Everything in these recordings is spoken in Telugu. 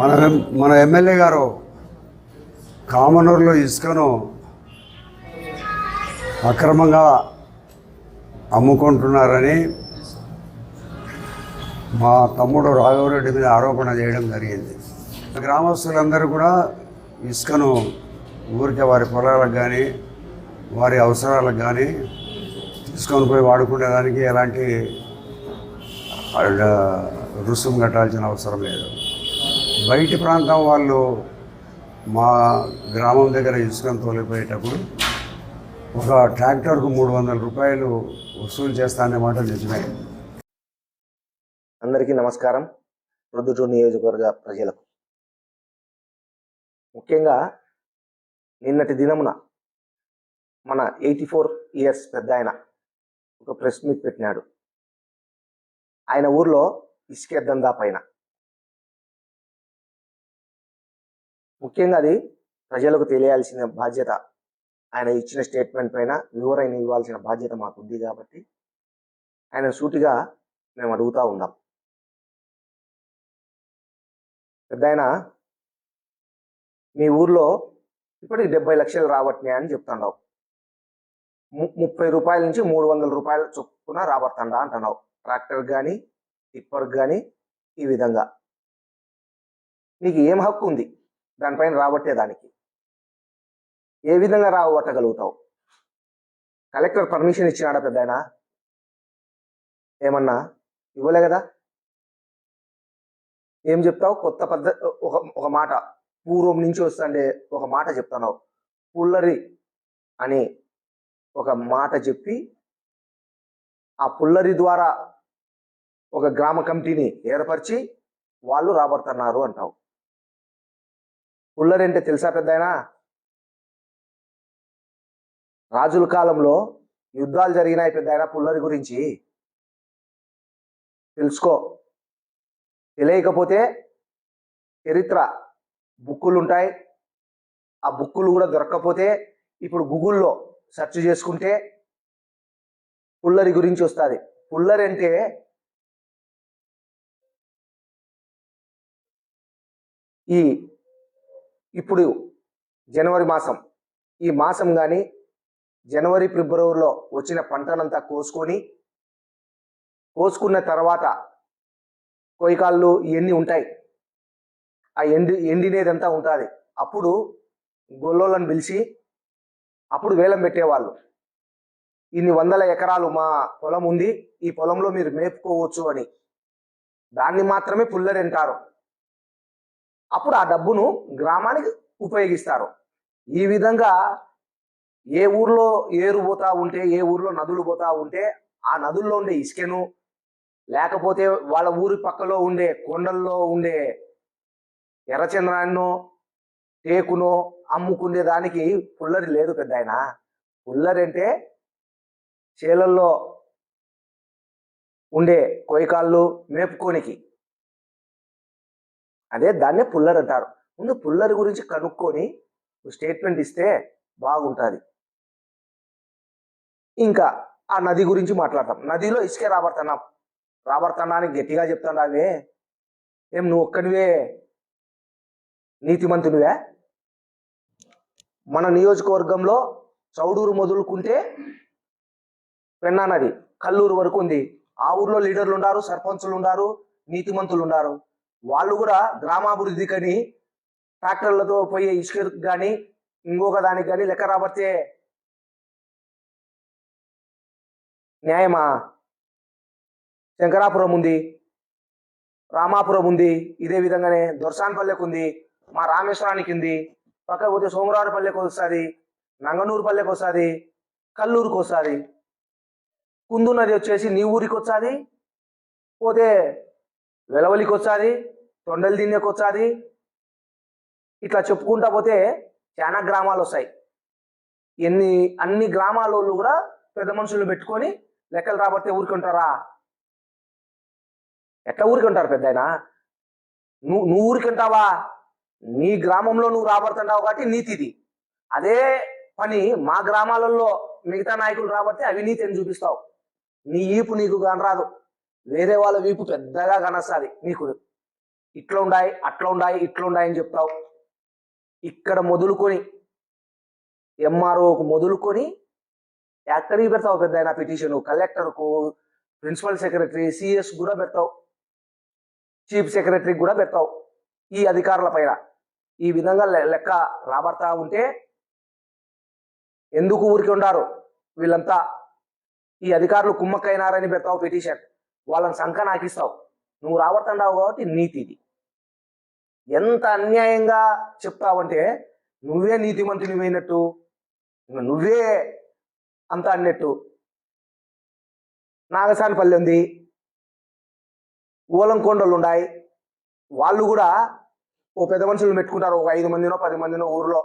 మన మన ఎమ్మెల్యే గారు కామనూరులో ఇసుకను అక్రమంగా అమ్ముకుంటున్నారని మా తమ్ముడు రాఘవరెడ్డి మీద ఆరోపణ చేయడం జరిగింది. గ్రామస్తులందరూ కూడా ఇసుకను ఊరికే వారి పొలాలకు కానీ వారి అవసరాలకు కానీ తీసుకొని పోయి వాడుకునేదానికి ఎలాంటి రుసుము కట్టాల్సిన అవసరం లేదు. బయటి ప్రాంతం వాళ్ళు మా గ్రామం దగ్గర ఇసుకను తోలిపోయేటప్పుడు ఒక ట్రాక్టర్కు మూడు వందల రూపాయలు వసూలు చేస్తానే మాట నిజమే. అందరికీ నమస్కారం. ప్రొద్దుటూరు నియోజకవర్గ ప్రజలకు. ముఖ్యంగా నిన్నటి దినమున మన ఎయిటీ ఫోర్ ఇయర్స్ పెద్ద ఆయన ఒక ప్రెస్ మీట్ పెట్టినాడు. ఆయన ఊర్లో ఇసుకే దందా పైన ముఖ్యంగా అది ప్రజలకు తెలియాల్సిన బాధ్యత. ఆయన ఇచ్చిన స్టేట్మెంట్ పైన వివరణ ఇవ్వాల్సిన బాధ్యత మాకు ఉంది కాబట్టి ఆయన సూటిగా మేము అడుగుతూ ఉన్నాం. పెద్దాయన మీ ఊర్లో ఇప్పటికి డెబ్బై లక్షలు రాబట్టినాయి అని చెప్తున్నావు. ము- ముప్పై రూపాయల నుంచి మూడు వందల రూపాయల చొప్పున రాబడుతుండా అంటున్నావు. ట్రాక్టర్ కానీ టిప్పర్ కానీ ఈ విధంగా. నీకు ఏం హక్కు ఉంది? దానిపైన రాబట్టేదానికి ఏ విధంగా రాబట్టగలుగుతావు కలెక్టర్ పర్మిషన్ ఇచ్చినాడా పెద్దాయన? ఏమన్నా? ఇవ్వలే కదా? ఏం చెప్తావు? కొత్త పద్ధతి ఒక ఒక మాట. పూర్వం నుంచి వస్తుండే ఒక మాట చెప్తున్నావు. పుల్లరి అని ఒక మాట చెప్పి ఆ పుల్లరి ద్వారా ఒక గ్రామ కమిటీని ఏర్పరిచి వాళ్ళు రాబడుతున్నారు అంటావు. పుల్లరి అంటే తెలుసా పెద్దాయనా? రాజుల కాలంలో యుద్ధాలు జరిగినాయి పెద్దాయన పుల్లరి గురించి. తెలుసుకో. తెలియకపోతే చరిత్ర బుక్కులు ఉంటాయి ఆ బుక్కులు కూడా దొరక్కపోతే ఇప్పుడు గూగుల్లో సెర్చ్ చేసుకుంటే పుల్లరి గురించి వస్తుంది. పుల్లరి అంటే ఈ ఇప్పుడు జనవరి మాసం. ఈ మాసం కానీ జనవరి ఫిబ్రవరిలో వచ్చిన పంటనంతా కోసుకొని కోసుకున్న తర్వాత కొయ్యకాళ్ళు ఇవన్నీ ఉంటాయి. ఆ ఎండి ఎండినేదంతా ఉంటుంది. అప్పుడు గొల్లోళ్ళని పిలిచి అప్పుడు వేలం పెట్టేవాళ్ళు. ఇన్ని వందల ఎకరాలు మా పొలం ఉంది ఈ పొలంలో మీరు మేపుకోవచ్చు అని. దాన్ని మాత్రమే పుల్లరి అంటారు. అప్పుడు ఆ డబ్బును గ్రామానికి ఉపయోగిస్తారు. ఈ విధంగా ఏ ఊర్లో ఏరు పోతా ఉంటే ఏ ఊర్లో నదులు పోతా ఉంటే ఆ నదుల్లో ఉండే ఇసుకను లేకపోతే వాళ్ళ ఊరి పక్కలో ఉండే కొండల్లో ఉండే ఎర్రచంద్రాన్నో టేకునో అమ్ముకునే దానికి పుల్లరి లేదు పెద్ద ఆయన పుల్లరి అంటే చేలల్లో ఉండే కొయ్యకాళ్ళు మేపుకోనికి. అదే దాన్నే పుల్లర్ అంటారు. ముందు పుల్లర్ గురించి కనుక్కొని స్టేట్మెంట్ ఇస్తే బాగుంటుంది. ఇంకా ఆ నది గురించి మాట్లాడతాం. నదిలో ఇసుకే రాబడుతున్నా. రాబడుతున్నానికి గట్టిగా చెప్తున్నావే ఏం నువ్వు ఒక్కనివే నీతిమంతునివే? మన నియోజకవర్గంలో చౌడూరు మొదలుకుంటే పెన్నా నది కల్లూరు వరకు ఉంది. ఆ ఊర్లో లీడర్లు ఉన్నారు సర్పంచులు ఉన్నారు నీతిమంతులు ఉన్నారు వాళ్ళు కూడా గ్రామాభివృద్ధికని ట్రాక్టర్లతో పోయే ఇసుక కానీ ఇంకొక దానికి కానీ లెక్క రాబడితే న్యాయమా? శంకరాపురం ఉంది రామాపురం ఉంది ఇదే విధంగానే దొర్సాన్పల్లెకు ఉంది మా రామేశ్వరానికి ఉంది పక్కకు పోతే సోమవారపల్లెకి వస్తుంది నంగనూరు పల్లెకి వస్తుంది కల్లూరుకు వస్తుంది. కుందు నది వచ్చేసి నీ ఊరికి వస్తుంది పోతే వెలవలికి వచ్చాది తొండలు తినేకి వచ్చాది ఇట్లా చెప్పుకుంటా పోతే చాలా గ్రామాలు వస్తాయి ఎన్ని అన్ని గ్రామాల వాళ్ళు కూడా పెద్ద మనుషులు పెట్టుకొని లెక్కలు రాబడితే ఊరుకుంటారా? ఎట్లా ఊరుకుంటారు పెద్ద ఆయన నువ్వు నువ్వు ఊరికంటావా? నీ గ్రామంలో నువ్వు రాబడుతుంటావు కాబట్టి నీతిది. అదే పని మా గ్రామాలలో మిగతా నాయకులు రాబడితే అవినీతి అని చూపిస్తావు. నీ ఈపు నీకు కనరాదు. వేరే వాళ్ళ వీపు పెద్దగా కనస్తుంది నీకు ఇట్లా ఉండాయి అట్లా ఉండాయి ఇట్లా ఉండాయి అని చెప్తావు. ఇక్కడ మొదలుకొని ఎంఆర్ఓకు మొదలుకొని ఎక్కడికి పెడతావు పెద్ద ఆయన పిటిషన్ కలెక్టర్కు ప్రిన్సిపల్ సెక్రటరీ సిఎస్ కూడా పెడతావు. చీఫ్ సెక్రటరీ కూడా పెడతావు ఈ అధికారుల పైన. ఈ విధంగా లెక్క రాబడతా ఉంటే ఎందుకు ఊరికి ఉండారు? వీళ్ళంతా ఈ అధికారులు కుమ్మక్కైనారని పెడతావు పిటిషన్. వాళ్ళని సంఖ నాకిస్తావు. నువ్వు రాబడుతున్నావు కాబట్టి నీతి ఇది ఎంత అన్యాయంగా చెప్తావంటే నువ్వే నీతిమంతుని పోయినట్టు నువ్వే అంత అన్నట్టు. నాగసానిపల్లి ఉంది. ఓలంకొండలు ఉన్నాయి వాళ్ళు కూడా ఓ పెద్ద మనుషులు పెట్టుకుంటారు. ఒక ఐదు మందినో పది మందినో ఊర్లో.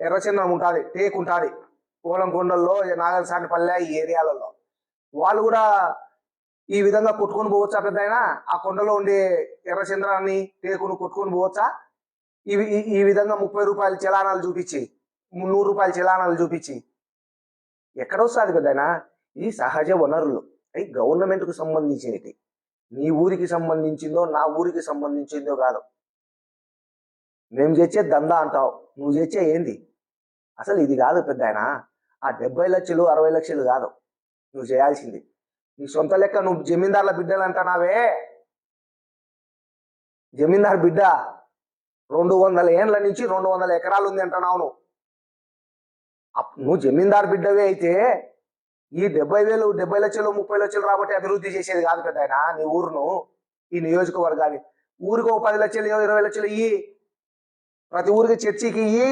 ఎర్రచందనం ఉంటుంది టేక్ ఉంటుంది. ఓలంకొండల్లో నాగసానిపల్లె ఈ ఏరియాలలో. వాళ్ళు కూడా ఈ విధంగా కొట్టుకొని పోవచ్చా పెద్దయినా? ఆ కొండలో ఉండే ఎర్రచంద్రాన్ని టేకును కొట్టుకొని పోవచ్చా? ఇవి ఈ- ఈ విధంగా ముప్పై రూపాయల చలానాలు చూపించి నూరు రూపాయల చలానాలు చూపించి. ఎక్కడ వస్తుంది పెద్దయినా? ఇది సహజ వనరులు అవి గవర్నమెంట్కు సంబంధించినవి నీ ఊరికి సంబంధించిందో నా ఊరికి సంబంధించిందో కాదు. మేము చేసే దందా అంటావు. నువ్వు చేసే ఏంది? అసలు ఇది కాదు పెద్ద ఆ డెబ్బై లక్షలు అరవై లక్షలు కాదు. నువ్వు చేయాల్సింది నీ సొంత లెక్క నువ్వు జమీందార్ల బిడ్డలు అంటున్నావే? జమీందార్ బిడ్డ రెండు వందల ఏండ్ల నుంచి రెండు వందల ఎకరాలు ఉంది అంటున్నావు నువ్వు. నువ్వు జమీందార్ బిడ్డవే అయితే ఈ డెబ్బై వేలు డెబ్బై లక్షలు ముప్పై లక్షలు రాబట్టి అభివృద్ధి చేసేది కాదు పెద్ద ఆయన నీ ఊరును ఈ నియోజకవర్గాన్ని. ఊరికి ఒక పది లక్షలు ఇరవై లక్షలు ఇయ్యి. ప్రతి ఊరికి చర్చికి ఇయ్యి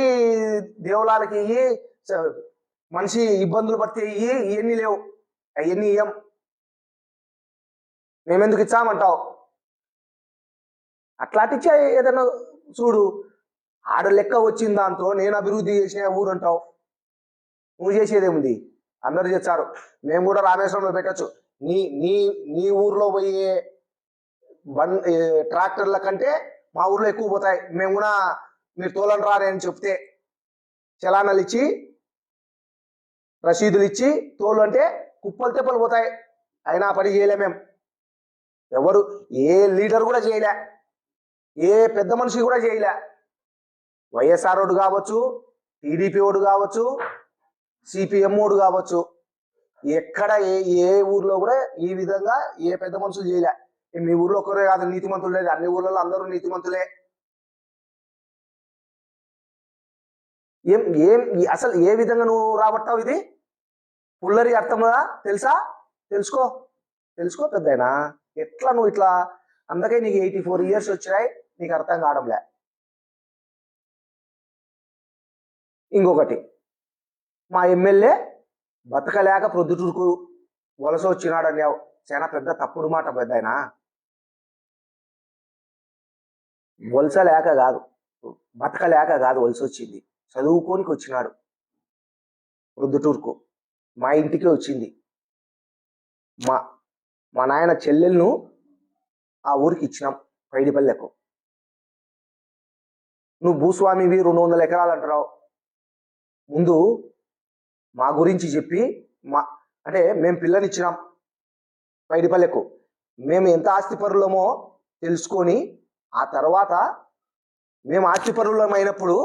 దేవులాలకి ఇయ్యి మనిషి ఇబ్బందులు పడితే ఇయ్యి ఇవన్నీ లేవు. అవన్నీ ఇయ్యం. మేమెందుకు ఇచ్చామంటావు? అట్లాంటిచ్చా ఏదైనా చూడు. ఆడ లెక్క వచ్చిన దాంతో నేను అభివృద్ధి చేసిన ఊరు అంటావు. నువ్వు చేసేదేముంది అందరు చేస్తారు. మేము కూడా రామేశ్వరంలో పెట్టచ్చు. నీ నీ నీ ఊర్లో పోయే బన్ ట్రాక్టర్ల కంటే మా ఊర్లో ఎక్కువ పోతాయి. మేము కూడా మీరు తోలని రాని అని చెప్తే చలానాలు ఇచ్చి రసీదులు ఇచ్చి తోలు అంటే కుప్పలు తెప్పలు పోతాయి. అయినా పని చేయలే మేము. ఎవరు? ఏ లీడర్ కూడా చేయలే. ఏ పెద్ద మనిషి కూడా చేయలే. వైఎస్ఆర్ ఓడు కావచ్చు టీడీపీ ఓడు కావచ్చు సిపిఎం ఓడు కావచ్చు. ఎక్కడ ఏ ఏ ఊర్లో కూడా ఈ విధంగా ఏ పెద్ద మనుషులు చేయలే. మీ ఊర్లో ఒకరే కాదు నీతిమంతులు లేదు అన్ని ఊర్లలో అందరూ నీతిమంతులే ఏం ఏం అసలు ఏ విధంగా నువ్వు రాబట్టావు ఇది? పుల్లరి అర్థమా? తెలుసా? తెలుసుకో. తెలుసుకో పెద్దయినా. ఎట్లా నువ్వు ఇట్లా అందుకే నీకు ఎయిటీ ఫోర్ ఇయర్స్ వచ్చినాయి నీకు అర్థం కావడంలే. ఇంకొకటి మా ఎమ్మెల్యే బతకలేక ప్రొద్దుటూరుకు వలస వచ్చినాడని చాలా పెద్ద తప్పుడు మాట పెద్ద ఆయన. వలస లేక కాదు బతకలేక కాదు వలస వచ్చింది. చదువుకోనికి వచ్చినాడు ప్రొద్దుటూరుకు మా ఇంటికి వచ్చింది. మా మా నాయన చెల్లెలను ఆ ఊరికి ఇచ్చినాం పైడిపల్లెకు. నువ్వు భూస్వామివి రెండు వందల ఎకరాలు అంటున్నావు ముందు మా గురించి చెప్పి మా అంటే మేము పిల్లనిచ్చినాం పైడిపల్లెకు. మేము ఎంత ఆస్తిపరులమో తెలుసుకొని ఆ తర్వాత మేము ఆస్తిపరులమైనప్పుడు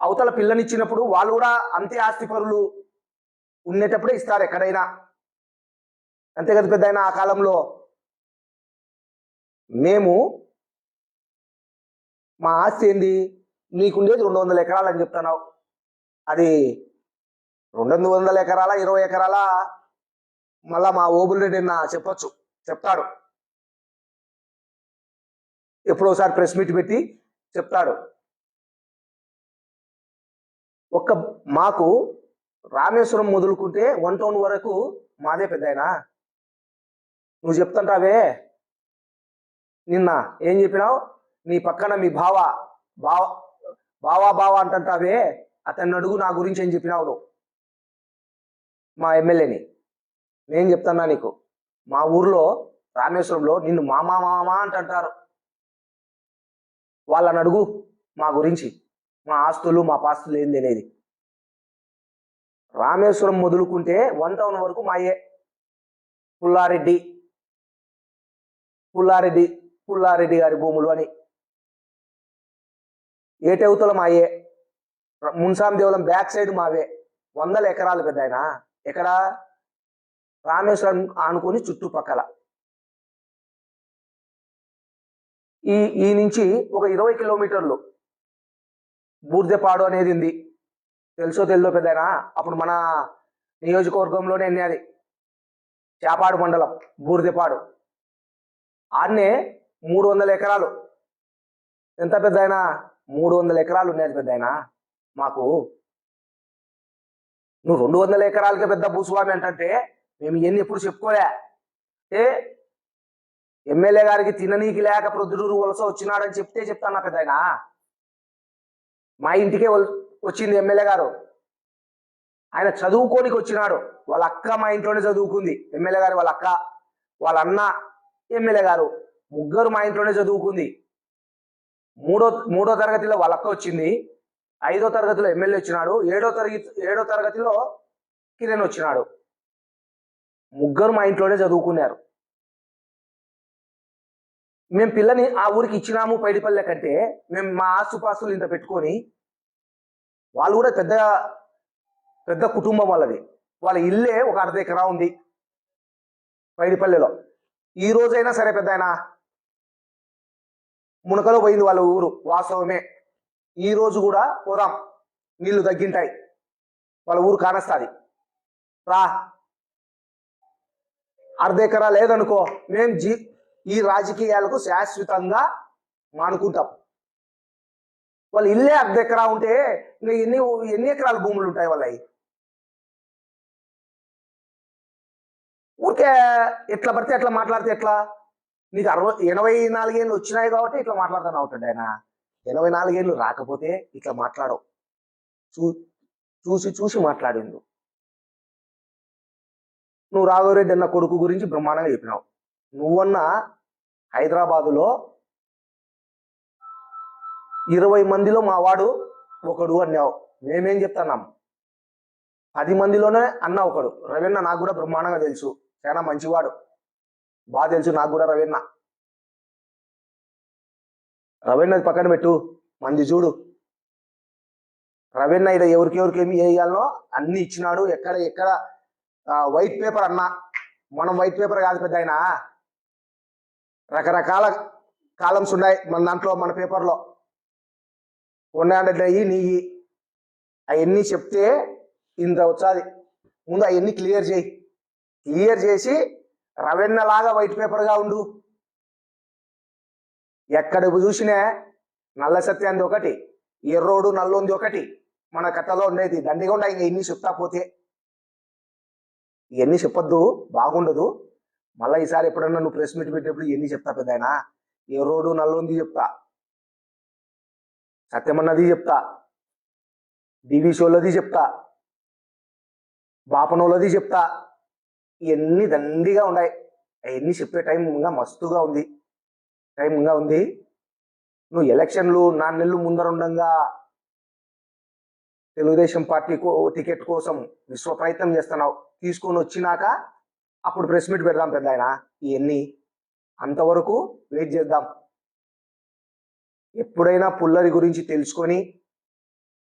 అవతల పిల్లనిచ్చినప్పుడు వాళ్ళు కూడా అంతే ఆస్తిపరులు. ఉండేటప్పుడే ఇస్తారు ఎక్కడైనా. అంతే కదా పెద్ద ఆ కాలంలో? మేము మా ఆస్తి ఏంది? నీకుండేది రెండు వందల ఎకరాలు అని చెప్తున్నావు. అది రెండు వందల ఎకరాల ఇరవై ఎకరాల? మళ్ళా మా ఓబుల్ రెడ్డి అన్న చెప్పొచ్చు చెప్తాడు. ఎప్పుడోసారి ప్రెస్ మీట్ పెట్టి చెప్తాడు. ఒక్క మాకు రామేశ్వరం మొదలుకుంటే వన్ టౌన్ వరకు మాదే పెద్దాయనా నువ్వు చెప్తుంటావే. నిన్న ఏం చెప్పినావు? నీ పక్కన మీ బావ బావ బావా బావ అంటుంటావే. అతన్ని అడుగు నా గురించి ఏం చెప్పినావు నువ్వు? మా ఎమ్మెల్యేని. నేను చెప్తున్నా నీకు. మా ఊర్లో రామేశ్వరంలో నిన్ను మామా మామా అంటుంటారు. వాళ్ళని అడుగు మా గురించి. మా ఆస్తులు మా పాస్తులు ఏంది అనేది రామేశ్వరం మొదలుకుంటే వన్ టౌన్ వరకు మాయే. పుల్లారెడ్డి. పుల్లారెడ్డి పుల్లారెడ్డి గారి భూములు అని. ఏటెవుతల మాయే మున్సాం దేవులం బ్యాక్ సైడ్ మావే. వందల ఎకరాలు పెద్ద ఆయన. ఎక్కడ? రామేశ్వరం ఆనుకొని చుట్టుపక్కల. ఈ ఈ నుంచి ఒక ఇరవై కిలోమీటర్లు. బూర్దెపాడు అనేది ఉంది. తెలుసో తెలుదో పెద్దనా అప్పుడు మన నియోజకవర్గంలోనే అది. చేపాడు మండలం బూర్దెపాడు ఆడనే మూడు వందల ఎకరాలు. ఎంత పెద్ద అయినా మూడు వందల ఎకరాలు ఉన్నాయి పెద్ద అయినా మాకు నువ్వు రెండు వందల ఎకరాలకే పెద్ద భూస్వామి అంటే మేము ఇవన్నీ ఎప్పుడు చెప్పుకోలే. ఏ? ఎమ్మెల్యే గారికి తిననీకి లేక ప్రొద్దుటూరు వలస వచ్చినాడని చెప్తే చెప్తానా పెద్ద ఆయన మా ఇంటికే వచ్చింది ఎమ్మెల్యే గారు. ఆయన చదువుకోనికి వచ్చినాడు. వాళ్ళ అక్క మా ఇంట్లోనే చదువుకుంది. ఎమ్మెల్యే గారు వాళ్ళ అక్క వాళ్ళ అన్న ఎమ్మెల్యే గారు ముగ్గురు మా ఇంట్లోనే చదువుకుంది. మూడో మూడో తరగతిలో వాళ్ళ అక్క వచ్చింది. ఐదో తరగతిలో ఎమ్మెల్యే వచ్చినాడు. ఏడో తరగతి ఏడో తరగతిలో కిరణ్ వచ్చినాడు. ముగ్గురు మా ఇంట్లోనే చదువుకున్నారు. మేము పిల్లని ఆ ఊరికి ఇచ్చినాము పైడిపల్లె కంటే మేము మా ఆసుపాసులు ఇంత పెట్టుకొని వాళ్ళు కూడా పెద్ద పెద్ద కుటుంబం వాళ్ళది. వాళ్ళ ఇల్లే ఒక అర్ధ ఎకరా ఉంది పైడిపల్లెలో. ఈ రోజైనా సరే పెద్ద ఆయన మునకలో పోయింది వాళ్ళ ఊరు వాస్తవమే. ఈ రోజు కూడా పోదాం. నీళ్ళు తగ్గింటాయి. వాళ్ళ ఊరు కానస్తాది. రా. అర్ధెకరా లేదనుకో మేం జీ ఈ రాజకీయాలకు శాశ్వతంగా మానుకుంటాం. వాళ్ళు ఇల్లే అర్ధ ఎకరా ఉంటే ఇంకా ఎన్ని ఎన్ని ఎకరాల భూములు ఉంటాయి వాళ్ళవి ఊరికే ఎట్లా పడితే ఎట్లా మాట్లాడితే ఎట్లా? నీకు అరవై ఎనభై నాలుగేళ్ళు వచ్చినాయి కాబట్టి ఇట్లా మాట్లాడతాను అవుతాడు ఆయన. ఎనభై నాలుగేళ్ళు రాకపోతే ఇట్లా మాట్లాడవు. చూ చూసి చూసి మాట్లాడిండు. నువ్వు రాఘవరెడ్డి అన్న కొడుకు గురించి బ్రహ్మాండంగా చెప్పినావు. నువ్వన్న హైదరాబాదులో ఇరవై మందిలో మా వాడు ఒకడు అన్నావు. మేమేం చెప్తున్నాం? పది మందిలోనే అన్న ఒకడు. రవీణ నాకు కూడా బ్రహ్మాండంగా తెలుసు. చాలా మంచివాడు. బాగా తెలుసు నాకు కూడా రవీణ రవీణది పక్కన పెట్టు మంది చూడు. రవీణ ఇక్కడ ఎవరికి ఎవరికి ఏమి వేయాలనో అన్ని ఇచ్చినాడు. ఎక్కడ ఎక్కడ? వైట్ పేపర్ అన్నా. మనం వైట్ పేపర్ కాదు పెద్ద ఆయన. రకరకాల కాలమ్స్ ఉన్నాయి మన దాంట్లో మన పేపర్లో ఉన్నాయంటే అయ్యి నీయి అవన్నీ చెప్తే ఇంత వచ్చాది. ముందు అవన్నీ క్లియర్ చేయి. క్లియర్ చేసి రవెన్న లాగా వైట్ పేపర్గా ఉండు. ఎక్కడ చూసినా నల్ల సత్యాంది ఒకటి ఎర్రోడు నల్లోంది ఒకటి. మన కథలో ఉండేది దండిగా ఉండే ఇంకా ఇన్ని చెప్తా పోతే. ఇవన్నీ చెప్పొద్దు బాగుండదు. మళ్ళీ ఈసారి ఎప్పుడన్నా నువ్వు ప్రెస్ మీట్ పెట్టేప్పుడు ఇవన్నీ చెప్తా పెద్ద ఆయన ఎర్రోడు నల్లుంది చెప్తా. సత్యమన్నది చెప్తా. డివి షోలది చెప్తా. బాపనోళ్ళది చెప్తా. ఇవన్నీ దండిగా ఉన్నాయి. అవన్నీ చెప్పే టైం ఇంకా మస్తుగా ఉంది. టైం ఇంకా ఉంది. నువ్వు ఎలక్షన్లు నాలుగు నెలలు ముందర ఉండంగా. తెలుగుదేశం పార్టీ కో టికెట్ కోసం విశ్వ ప్రయత్నం చేస్తున్నావు. తీసుకొని వచ్చినాక అప్పుడు ప్రెస్ మీట్ పెడదాం పెద్ద ఆయన ఇవన్నీ అంతవరకు వెయిట్ చేద్దాం. ఎప్పుడైనా పుల్లరి గురించి తెలుసుకొని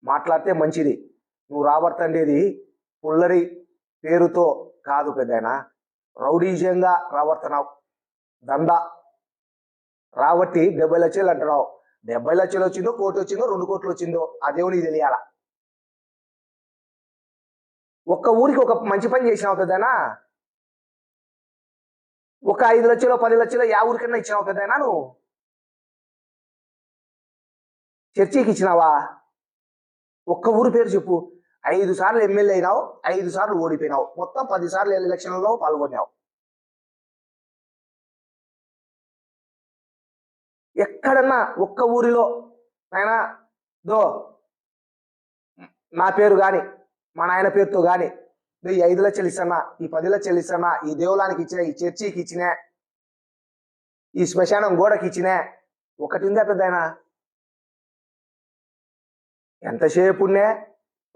మాట్లాడితే మంచిది. నువ్వు రాబర్తండేది పుల్లరి పేరుతో కాదు పెద్దయినా. రౌడీజంగా రాబడుతున్నావు. దందా. రాబట్టి డెబ్బై లక్షలు అంటున్నావు. డెబ్బై లక్షలు వచ్చిందో కోటి వచ్చిందో రెండు కోట్లు వచ్చిందో అదే తెలియాల. ఒక్క ఊరికి ఒక మంచి పని చేసినావు పెద్దనా ఒక ఐదు లక్షలు పది లక్షలు యా ఊరికన్నా ఇచ్చినావు కదైనా నువ్వు? చర్చికి ఇచ్చినావా? ఒక్క ఊరి పేరు చెప్పు. ఐదు సార్లు ఎమ్మెల్యే అయినావు ఐదు సార్లు ఓడిపోయినావు. మొత్తం పది సార్లు ఎలక్షన్లలో పాల్గొన్నావు. ఎక్కడన్నా ఒక్క ఊరిలో నాయనా దో నా పేరు కానీ మా నాయన పేరుతో కానీ దో ఈ ఐదు లక్షలు ఇస్తానా ఈ పది లక్షలు ఇస్తానా ఈ దేవులానికి ఇచ్చిన ఈ చర్చికి ఇచ్చిన ఈ శ్మశానం గోడకి ఇచ్చినా ఒకటి ఉందా పెద్దాయనా? ఎంతసేపునే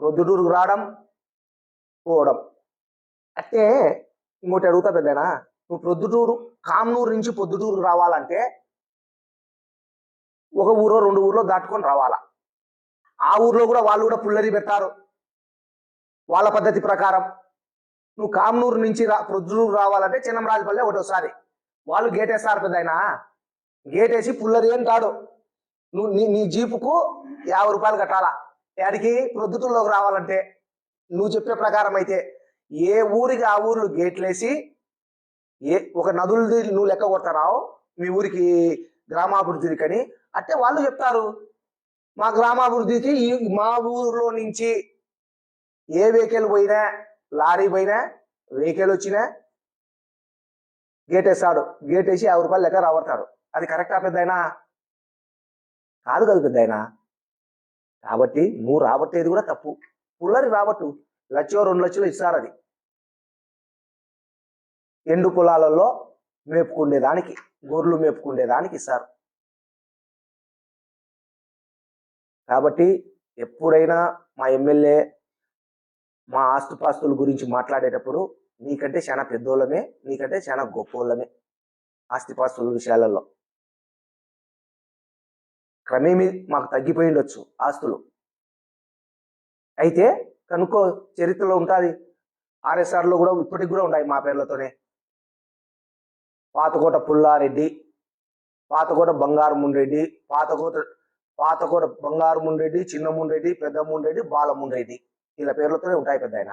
రొద్దుటూరుకు రావడం పోవడం. అంటే ఇంకోటి అడుగుతా పెద్దనా నువ్వు ప్రొద్దుటూరు కామ్నూరు నుంచి పొద్దుటూరుకు రావాలంటే ఒక ఊరో రెండు ఊర్లో దాటుకొని రావాలా? ఆ ఊర్లో కూడా వాళ్ళు కూడా పుల్లరి పెడతారు. వాళ్ళ పద్ధతి ప్రకారం. నువ్వు కామ్నూరు నుంచి రా ప్రొద్దుటూరు రావాలంటే చిన్నమరాజపల్లి ఒకటోసారి. వాళ్ళు గేట్ వేస్తారు పెద్దయినా. గేట్ వేసి పుల్లరి అని కాడు నువ్వు నీ నీ జీపుకు యాభై రూపాయలు కట్టాలా? యాడికి ప్రొద్దుతుల్లోకి రావాలంటే నువ్వు చెప్పే ప్రకారం అయితే ఏ ఊరికి ఆ ఊర్లు గేట్లేసి ఏ ఒక నదులది నువ్వు లెక్క కొడతారావు? మీ ఊరికి గ్రామాభివృద్ధికి అని అంటే వాళ్ళు చెప్తారు. మా గ్రామాభివృద్ధికి ఈ మా ఊర్లో నుంచి ఏ వెహికల్ పోయినా లారీ పోయినా వెహికల్ వచ్చినా గేట్ వేస్తాడు గేట్ వేసి యాభై రూపాయలు లెక్క రాబడతాడు. అది కరెక్టా పెద్ద కాదు కదా పెద్ద కాబట్టి నువ్వు రాబట్టేది కూడా తప్పు. పుల్లరి రాబట్టు. లక్షో రెండు లక్షలు ఇస్తారు అది. ఎండు పొలాలలో మేపుకుండేదానికి గొర్రెలు మేపుకుండేదానికి ఇస్తారు. కాబట్టి ఎప్పుడైనా మా ఎమ్మెల్యే మా ఆస్తుపాస్తుల గురించి మాట్లాడేటప్పుడు నీకంటే చాలా పెద్దోళ్ళమే నీకంటే చాలా గొప్పోళ్ళమే ఆస్తిపాస్తుల విషయాలలో. క్రమేమీ మాకు తగ్గిపోయి ఉండొచ్చు ఆస్తులు. అయితే కనుక్కో చరిత్రలో ఉంటుంది. ఆర్ఎస్ఆర్లో కూడా ఇప్పటికి కూడా ఉన్నాయి మా పేర్లతోనే. పాతకోట పుల్లారెడ్డి పాతకోట బంగారముండ్రెడ్డి పాతకోట పాతకోట బంగారముండ్రెడ్డి చిన్నముండ్రెడ్డి పెద్దముండ్రెడ్డి బాలముండ్రెడ్డి వీళ్ళ పేర్లతోనే ఉంటాయి పెద్ద ఆయన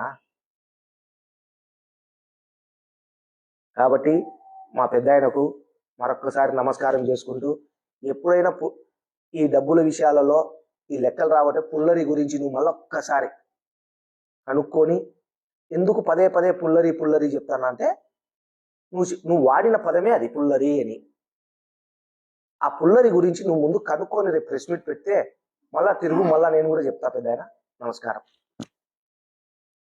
కాబట్టి మా పెద్ద ఆయనకు మరొక్కసారి నమస్కారం చేసుకుంటూ ఎప్పుడైనా పు- ఈ డబ్బుల విషయాలలో ఈ లెక్కలు రావటే పుల్లరి గురించి నువ్వు మళ్ళీ ఒక్కసారి కనుక్కొని ఎందుకు పదే పదే పుల్లరి పుల్లరి చెప్తానంటే నువ్వు నువ్వు వాడిన పదమే అది పుల్లరి అని. ఆ పుల్లరి గురించి నువ్వు ముందు కనుక్కొని రేపు ప్రెస్ మీట్ పెడితే మళ్ళా తిరుగు మళ్ళా నేను కూడా చెప్తా పెద్ద నమస్కారం.